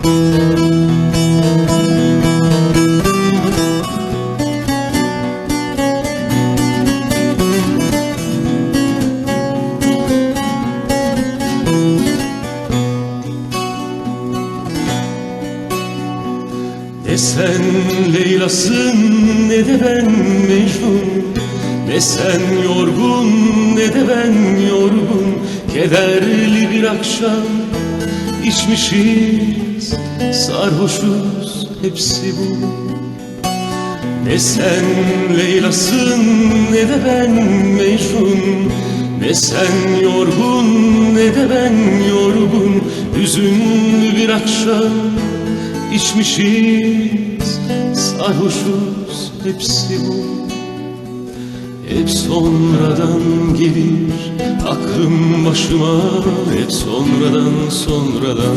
Ne sen Leyla'sın ne de ben Mecnun. Ne sen yorgun ne de ben yorgun. Kederli bir akşam içmişim içmişiz Sarhoşuz hepsi bu. Ne sen Leyla'sın ne de ben Mecnun. Ne sen yorgun ne de ben yorgun. Hüzünlü bir akşam içmişiz. Sarhoşuz hepsi bu. Hep sonradan gelir aklım başıma. Hep sonradan sonradan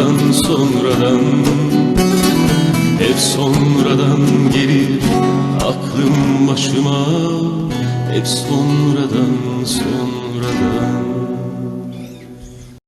başıma. Hep sonradan sonradan.